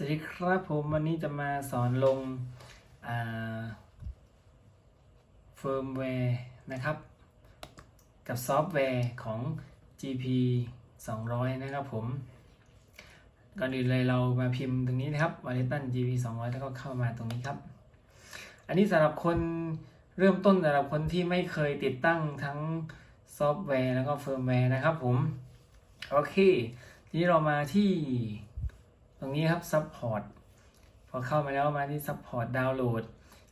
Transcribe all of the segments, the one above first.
สวัสดีครับผมวันนี้จะมาสอนลงเฟิร์มแวร์นะครับ กับซอฟต์แวร์ของ GP 200 นะครับผม ก่อนอื่นเลยเรามาพิมพ์ตรงนี้นะครับ v a l e t o n GP 200 แล้วก็เข้ามาตรงนี้ครับ อันนี้สำหรับคนเริ่มต้นสำหรับคนที่ไม่เคยติดตั้งทั้งซอฟต์แวร์แล้วก็เฟิร์มแวร์นะครับผม โอเค ทีนี้เรามาที่ ตรงนี้ครับ Support พอเข้ามาแล้วมาที่ Support Download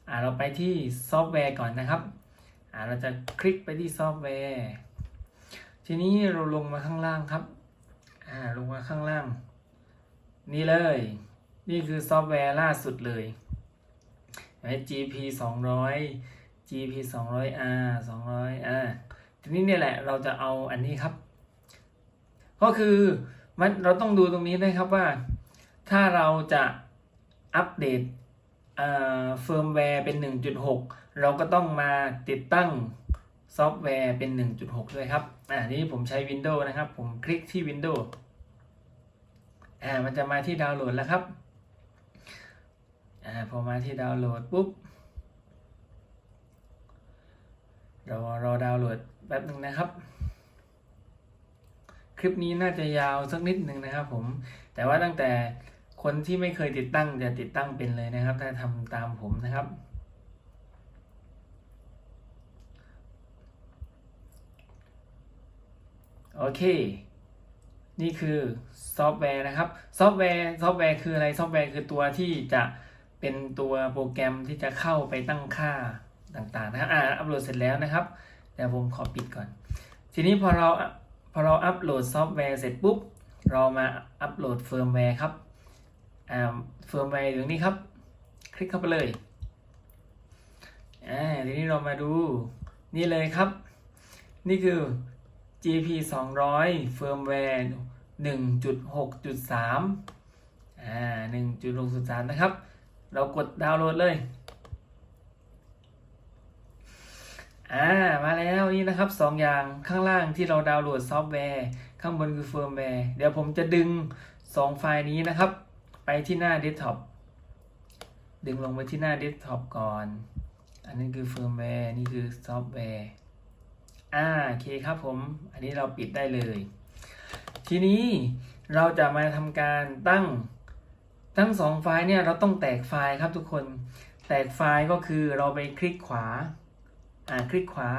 อ่าเราไปที่ซอฟต์แวร์ก่อนนะครับ อ่าเราจะคลิกไปที่ซอฟต์แวร์ ทีนี้เราลงมาข้างล่างครับ อ่าลงมาข้างล่าง นี่เลย นี่คือซอฟต์แวร์ล่าสุดเลย GP 200 GP 200R 200R ทีนี้เนี่ยแหละเราจะเอาอันนี้ครับ ก็คือมันเราต้องดูตรงนี้ด้วยครับว่า ถ้าเราจะอัปเดตเฟิร์มแวร์เป็น 1.6 เราก็ต้องมาติดตั้งซอฟต์แวร์เป็น 1.6 ด้วยครับ อ่า นี้ผมใช้ Windows นะครับ ผมคลิกที่ Windows อ่า มันจะมาที่ดาวน์โหลดแล้วครับ อ่า พอมาที่ดาวน์โหลดปุ๊บ เรารอดาวน์โหลดแป๊บหนึ่งนะครับ คลิปนี้น่าจะยาวสักนิดหนึ่งนะครับผม แต่ว่าตั้งแต่ คนที่ไม่เคยติดตั้งจะติดตั้งเป็นเลยนะครับ ถ้าทำตามผมนะครับ โอเค นี่คือซอฟต์แวร์นะครับ ซอฟต์แวร์ซอฟต์แวร์คืออะไร ซอฟต์แวร์คือตัวที่จะเป็นตัวโปรแกรมที่จะเข้าไปตั้งค่าต่างๆนะครับ อ่า อัปโหลดเสร็จแล้วนะครับ เดี๋ยวผมขอปิดก่อน ทีนี้พอเราพอเราอัปโหลดซอฟต์แวร์เสร็จปุ๊บ เรามาอัปโหลดเฟิร์มแวร์ครับ เฟิร์มแวร์อยู่นี่ครับ คลิกเข้าไปเลยอ่าทีนี้เรามาดูนี่เลยครับ นี่คือ GP 200 firmware 1.6.3อ่า1.6.3 นะครับ เรากดดาวน์โหลดเลยอ่ามาแล้วนี่นะครับสองอย่างข้างล่างที่เราดาวน์โหลดซอฟต์แวร์ ข้างบนคือเฟิร์มแวร์ เดี๋ยวผมจะดึง 2 ไฟล์นี้นะครับ ไปที่หน้าเดสก์ท็อปดึงลงไปที่หน้าเดสก์ท็อปก่อน อันนี้คือเฟิร์มแวร์นี่คือซอฟต์แวร์อ่าโอเคครับผม อันนี้เราปิดได้เลย ทีนี้เราจะมาทำการตั้งทั้งสองไฟล์เนี่ยเราต้องแตกไฟล์ครับทุกคน แตกไฟล์ก็คือเราไปคลิกขวา อ่าคลิกขวา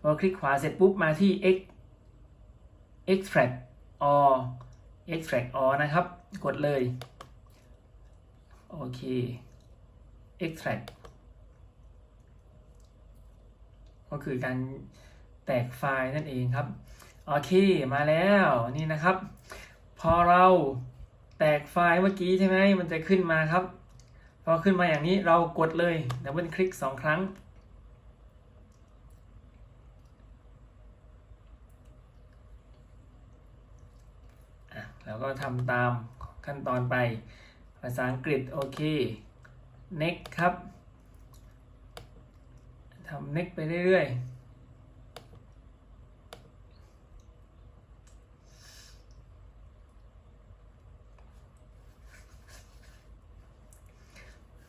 พอคลิกขวาเสร็จปุ๊บมาที่ x extract all extract all นะครับ กดเลย โอเค extract ก็คือการแตกไฟล์นั่นเองครับ โอเคมาแล้วนี่นะครับ พอเราแตกไฟล์เมื่อกี้ใช่ไหมมันจะขึ้นมาครับ พอขึ้นมาอย่างนี้เรากดเลยดับเบิลคลิกสองครั้ง แล้วก็ทำตาม ขั้นตอนไป ภาษาอังกฤษโอเค next ครับทำ next ไปเรื่อยๆ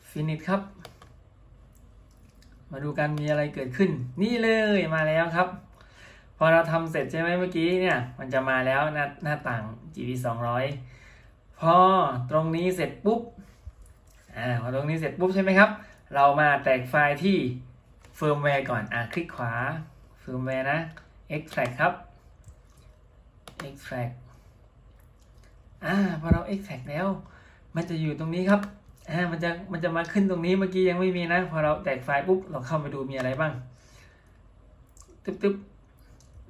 ฟินิชครับ มาดูกันมีอะไรเกิดขึ้น นี่เลยมาแล้วครับ พอเราทำเสร็จใช่ไหมเมื่อกี้เนี่ย มันจะมาแล้วหน้าหน้าต่าง GP 200 พอตรงนี้เสร็จปุ๊บอ่าพอตรงนี้เสร็จปุ๊บใช่ไหมครับ เรามาแตกไฟล์ที่เฟิร์มแวร์ก่อนอ่าคลิกขวาเฟิร์มแวร์นะ extract ครับ extract อ่าพอเรา extract แล้ว มันจะอยู่ตรงนี้ครับอ่ามันจะมันจะมาขึ้นตรงนี้เมื่อกี้ยังไม่มีนะ พอเราแตกไฟล์ปุ๊บเราเข้าไปดูมีอะไรบ้างตึ๊บตึ๊บ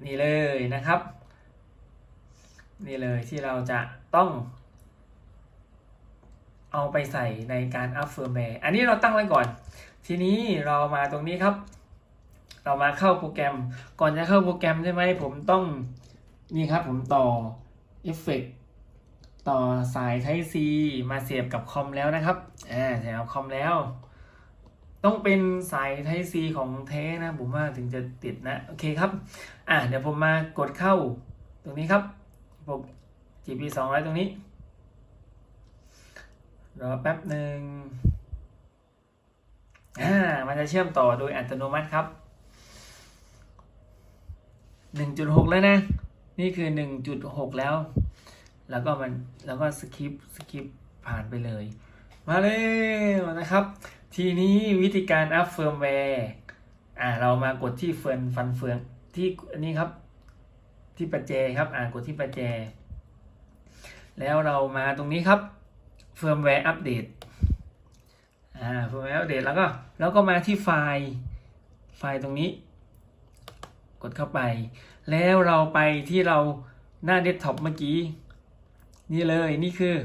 นี่เลยนะครับ นี่เลยที่เราจะต้อง เอาไปใส่ในการอัพเฟิร์มแวร์อันนี้เราตั้งไว้ก่อน ทีนี้เรามาตรงนี้ครับ เรามาเข้าโปรแกรม ก่อนจะเข้าโปรแกรมใช่ไหมผมต้องนี่ครับผมต่อเอฟเฟกต่อสาย Type C มาเสียบกับคอมแล้วนะครับอ่าเสียบกับคอมแล้ว ต้องเป็นสาย Type C ของแท้นะ ผมว่าถึงจะติดนะ โอเคครับ อ่าเดี๋ยวผมมากดเข้าตรงนี้ครับผม GP 200 ตรงนี้ รอแป๊บหนึ่งอ่ามันจะเชื่อมต่อโดยอัตโนมัติครับหนึ่งจุดหกแล้วนะ นี่คือหนึ่งจุดหกแล้ว แล้วก็มันแล้วก็สคิปสคิปผ่านไปเลย มาเร็วนะครับ ทีนี้วิธีการอัพเฟิร์มแวร์อ่าเรามากดที่เฟิร์นฟันเฟืองที่อันนี้ครับที่ประแจครับ อ่ากดที่ประแจ แล้วเรามาตรงนี้ครับ เฟิร์มแวร์อัปเดตอ่าเฟิร์มแวร์อัปเดตแล้วก็แล้วก็มาที่ไฟล์ไฟล์ตรงนี้ กดเข้าไป แล้วเราไปที่เราหน้าเดสก์ท็อปเมื่อกี้ นี่เลยนี่คือ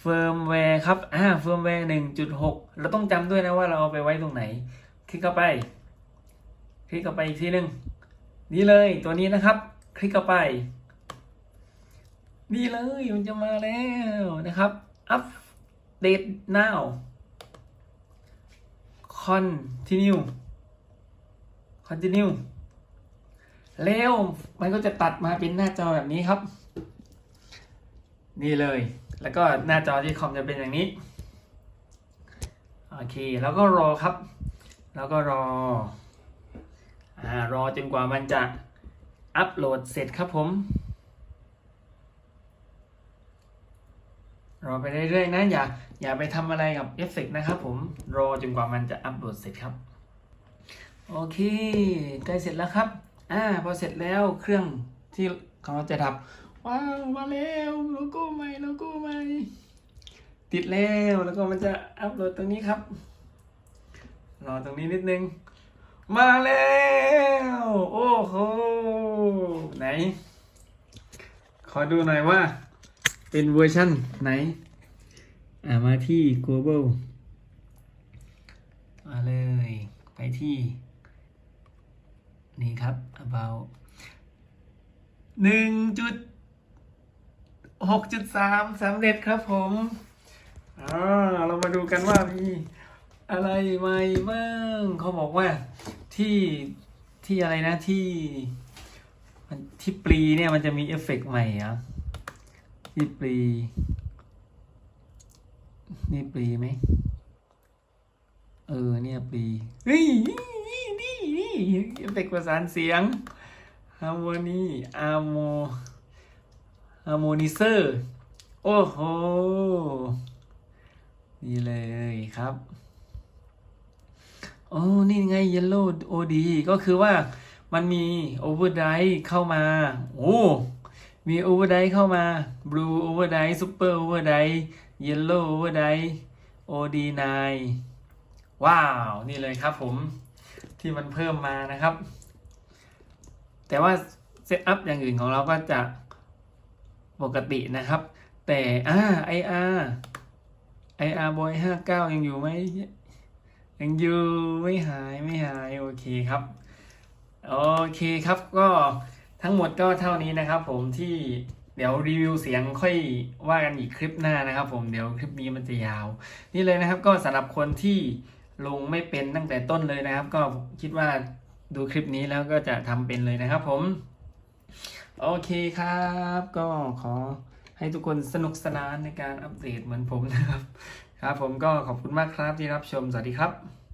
เฟิร์มแวร์ครับอ่าเฟิร์มแวร์หนึ่งจุดหกเราต้องจำด้วยนะว่าเราเอาไปไว้ตรงไหน คลิกเข้าไป คลิกเข้าไปอีกทีหนึ่งนี่เลยตัวนี้นะครับ คลิกเข้าไป นี่เลยมันจะมาแล้วนะครับอัพ update now continue continue แล้วมันก็จะตัดมาเป็นหน้าจอแบบนี้ครับ นี่เลย แล้วก็หน้าจอที่คอมจะเป็นอย่างนี้ โอเค แล้วก็รอครับ แล้วก็รออ่ารอจนกว่ามันจะอัปโหลดเสร็จครับผม รอไปเรื่อยๆนะอย่า อย่าไปทำอะไรกับเอฟเฟกนะครับผมรอจนกว่ามันจะอัปโหลดเสร็จครับ โอเคใกล้เสร็จแล้วครับอ่าพอเสร็จแล้วเครื่องที่ของเราจะดับว้าวมาแล้วโลโก้ใหม่โลโก้ใหม่ติดแล้วแล้วก็มันจะอัปโหลดตรงนี้ครับรอตรงนี้นิดนึง มาแล้ว โอ้โหไหน ขอดูหน่อยว่า เป็นเวอร์ชั่นไหน อ่ามาที่ global มาเลย ไปที่ นี่ครับ about หนึ่งจุดหกจุดสามสำเร็จครับผมอ่าเรามาดูกันว่ามีอะไรใหม่บ้างเขาบอกว่าที่ที่อะไรนะที่ที่ปลีเนี่ยมันจะมีเอฟเฟกต์ใหม่อะที่ปลี นี่ปลีไหม เออ เนี่ยปลีเฮ้ยนี่นี่นี่เอฟเฟกประสานเสียงฮาร์โมนีอาร์โมฮาร์โมนิเซอร์ โอ้โห นี่เลยครับ โอ้ นี่ไง Yellow OD ก็คือว่ามันมี Overdrive เข้ามา โอ้ มี Overdrive เข้ามา Blue Overdrive Super Overdrive Yellow Overdye OD9 ว้าว นี่เลยครับผมที่มันเพิ่มมานะครับ แต่ว่าเซตอัพอย่างอื่นของเราก็จะปกตินะครับ แต่อ่า IR IR boy ห้าเก้ายังอยู่ไหมยังอยู่ไม่หายไม่หาย โอเคครับ โอเคครับก็ทั้งหมดก็เท่านี้นะครับผมที่ เดี๋ยวรีวิวเสียงค่อยว่ากันอีกคลิปหน้านะครับผมเดี๋ยวคลิปนี้มันจะยาว นี่เลยนะครับก็สำหรับคนที่ลงไม่เป็นตั้งแต่ต้นเลยนะครับ ก็คิดว่าดูคลิปนี้แล้วก็จะทำเป็นเลยนะครับผม โอเคครับ ก็ขอให้ทุกคนสนุกสนานในการอัปเดตเหมือนผมนะครับ ครับผมก็ขอบคุณมากครับที่รับชมสวัสดีครับ